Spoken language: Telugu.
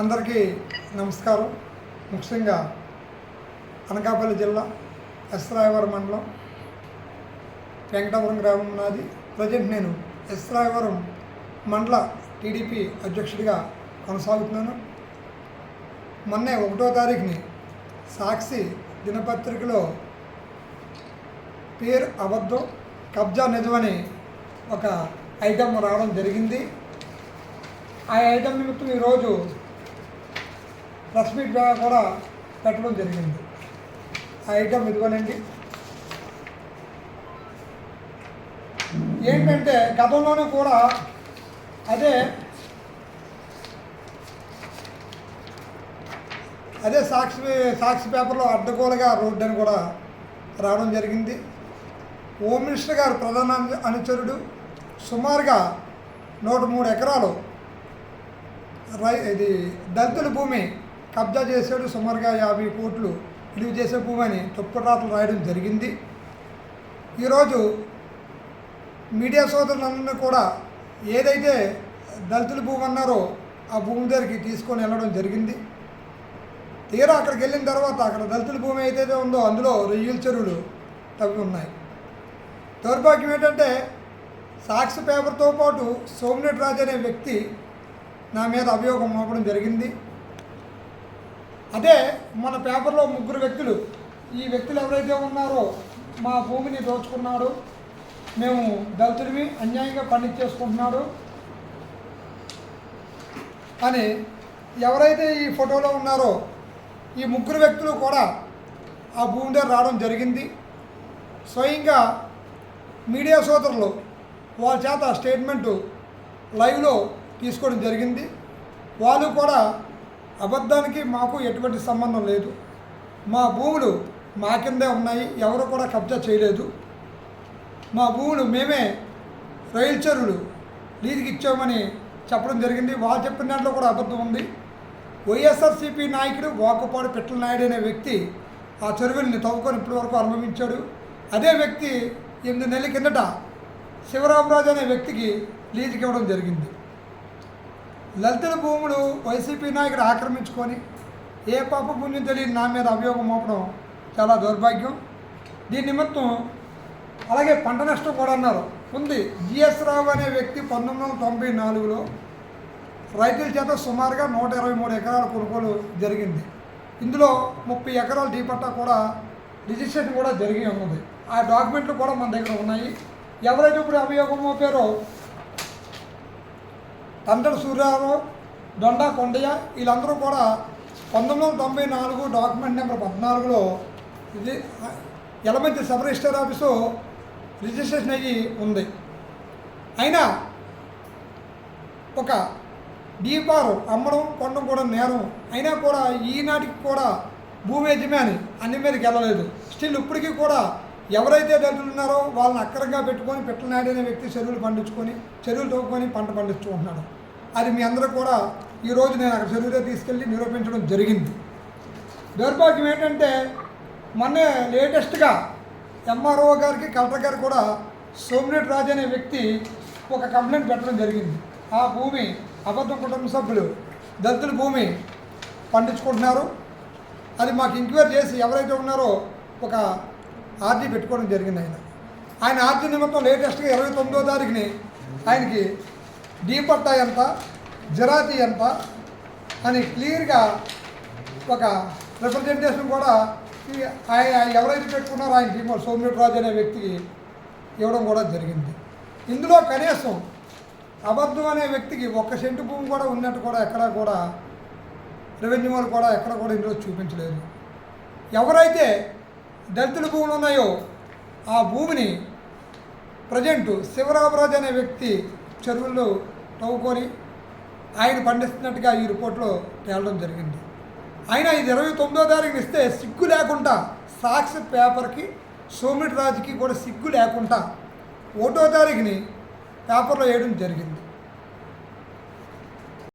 అందరికీ నమస్కారం. ముఖ్యంగా అనకాపల్లి జిల్లా ఎస్రాయవరం మండలం వెంకటాపురం గ్రామం నాది. ప్రజెంట్ నేను ఎస్రాయవరం మండల టీడీపీ అధ్యక్షుడిగా కొనసాగుతున్నాను. మొన్నే ఒకటో తారీఖుని సాక్షి దినపత్రికలో పేరు అబద్ధం కబ్జా నిజమని ఒక ఐటమ్ రావడం జరిగింది. ఆ ఐటమ్ నిమిత్తం ఈరోజు ప్రెస్ మీట్ ద్వారా కూడా పెట్టడం జరిగింది. ఆ ఐటమ్ ఇదిగోనండి. ఏంటంటే గతంలోనూ కూడా అదే అదే సాక్షి సాక్షి పేపర్లో అడ్డగోలుగా రోడ్డు అని కూడా రావడం జరిగింది. హోమ్ మినిస్టర్ గారు ప్రధాన అనుచరుడు సుమారుగా నూట మూడు ఎకరాలు రై ఇది దళితుల భూమి కబ్జా చేశాడు సుమారుగా యాభై కోట్లు విలువ చేసే భూమి అని తప్పుడు రాతలు రాయడం జరిగింది. ఈరోజు మీడియా సోదరులందరినీ కూడా ఏదైతే దళితుల భూమి అన్నారో ఆ భూమి దగ్గరికి తీసుకొని వెళ్ళడం జరిగింది. తీరా అక్కడికి వెళ్ళిన తర్వాత అక్కడ దళితుల భూమి ఏదైతే ఉందో అందులో రొయ్యల చెరువులు తవ్వి ఉన్నాయి. దౌర్భాగ్యం ఏంటంటే సాక్షి పేపర్తో పాటు సోమనేట్ రాజు అనే వ్యక్తి నా మీద అభియోగం మోపడం జరిగింది. అదే మన పేపర్లో ముగ్గురు వ్యక్తులు. ఈ వ్యక్తులు ఎవరైతే ఉన్నారో మా భూమిని దోచుకున్నాడు. మేము దళితుడివి అన్యాయంగా పండించేసుకుంటున్నాడు. అని ఎవరైతే ఈ ఫోటోలో ఉన్నారో ఈ ముగ్గురు వ్యక్తులు కూడా ఆ భూమి దగ్గర రావడం జరిగింది. స్వయంగా మీడియా సోదరులు వాళ్ళ చేత స్టేట్మెంటు లైవ్లో తీసుకోవడం జరిగింది. వాళ్ళు కూడా అబద్ధానికి మాకు ఎటువంటి సంబంధం లేదు. మా భూములు మా కిందే ఉన్నాయి ఎవరు కూడా కబ్జా చేయలేదు. మా భూములు మేమే రైలు చెరువులు లీజుకి ఇచ్చామని చెప్పడం జరిగింది. వాళ్ళు చెప్పిన దాంట్లో కూడా అబద్ధం ఉంది. వైఎస్ఆర్సీపీ నాయకుడు వాకపాడు పిట్టల నాయుడు అనే వ్యక్తి ఆ చెరువుల్ని తవ్వుకొని ఇప్పటి వరకు అనుభవించాడు. అదే వ్యక్తి ఎనిమిది నెలల కిందట శివరామరాజు అనే వ్యక్తికి లీజుకి ఇవ్వడం జరిగింది. లలితుల భూములు వైసీపీ నాయకుడు ఆక్రమించుకొని ఏ పాప పుణ్యం తెలియని నా మీద అభియోగం మోపడం చాలా దౌర్భాగ్యం. దీని నిమిత్తం అలాగే పంట నష్టం కూడా అన్నారు. ఉంది. జిఎస్ రావు అనే వ్యక్తి పంతొమ్మిది వందల తొంభై నాలుగులో రైతుల చేత సుమారుగా నూట ఇరవై మూడు ఎకరాల కొనుగోలు జరిగింది. ఇందులో ముప్పై ఎకరాల డీపట్టా కూడా రిజిస్ట్రేషన్ కూడా జరిగి ఉన్నది. ఆ డాక్యుమెంట్లు కూడా మన దగ్గర ఉన్నాయి. ఎవరైతే ఇప్పుడు అభియోగం మోపారో తండ్రి సూర్యారావు దొండా కొండయ్య వీళ్ళందరూ కూడా పంతొమ్మిది వందల తొంభై నాలుగు డాక్యుమెంట్ నెంబర్ పద్నాలుగులో ఇది Elamanchi sub register office registration అయ్యి ఉంది. అయినా ఒక డీపారు అమ్మడం కొనడం కూడా నేరం. అయినా కూడా ఈనాటికి కూడా భూమి యజమాని అన్ని మీదకి వెళ్ళలేదు. స్టిల్ ఇప్పటికీ కూడా ఎవరైతే దళితులు ఉన్నారో వాళ్ళని అక్కరంగా పెట్టుకొని పెట్టనాడు వ్యక్తి చెరువులు పండించుకొని చెరువులు తవ్వుకొని పంట పండించుకుంటున్నాడు అది మీ అందరూ కూడా ఈరోజు నేను అక్కడ చెరువులో తీసుకెళ్ళి నిరూపించడం జరిగింది. దౌర్భాగ్యం ఏంటంటే మొన్నే లేటెస్ట్గా ఎంఆర్ఓ గారికి కలెక్టర్ గారు కూడా సోమినేట్ రాజు అనే వ్యక్తి ఒక కంప్లైంట్ పెట్టడం జరిగింది. ఆ భూమి అబద్ధం కుటుంబ సభ్యులు దళితుల భూమి పండించుకుంటున్నారు. అది మాకు ఎంక్వైరీ చేసి ఎవరైతే ఉన్నారో ఒక ఆర్జీ పెట్టుకోవడం జరిగింది ఆయన. ఆయన ఆర్జీ నిమిత్తం లేటెస్ట్గా ఇరవై తొమ్మిదో తారీఖుని ఆయనకి డీ పట్టా ఎంత? జరాతీ ఎంత? అని క్లియర్గా ఒక రిప్రజెంటేషన్ కూడా ఆయన ఎవరైతే పెట్టుకున్నారో ఆయన టీం సోమిరెడ్డి రాజు అనే వ్యక్తికి ఇవ్వడం కూడా జరిగింది. ఇందులో కనీసం అబద్ధం అనే వ్యక్తికి ఒక్క సెంటు భూమి కూడా ఉన్నట్టు కూడా ఎక్కడా కూడా రెవెన్యూ వాళ్ళు కూడా ఎక్కడ కూడా ఇందులో చూపించలేదు. ఎవరైతే దళితుల భూములు ఉన్నాయో ఆ భూమిని ప్రజెంట్ శివరామరాజు అనే వ్యక్తి చెరువుల్లో తవ్వుకొని ఆయన పండిస్తున్నట్టుగా ఈ రిపోర్ట్లో తేలడం జరిగింది. ఆయన ఇది ఇరవై తొమ్మిదో తారీఖున ఇస్తే సిగ్గు లేకుండా సాక్షి పేపర్కి సోమిటి రాజుకి కూడా సిగ్గు లేకుండా ఒకటో తారీఖుని పేపర్లో వేయడం జరిగింది.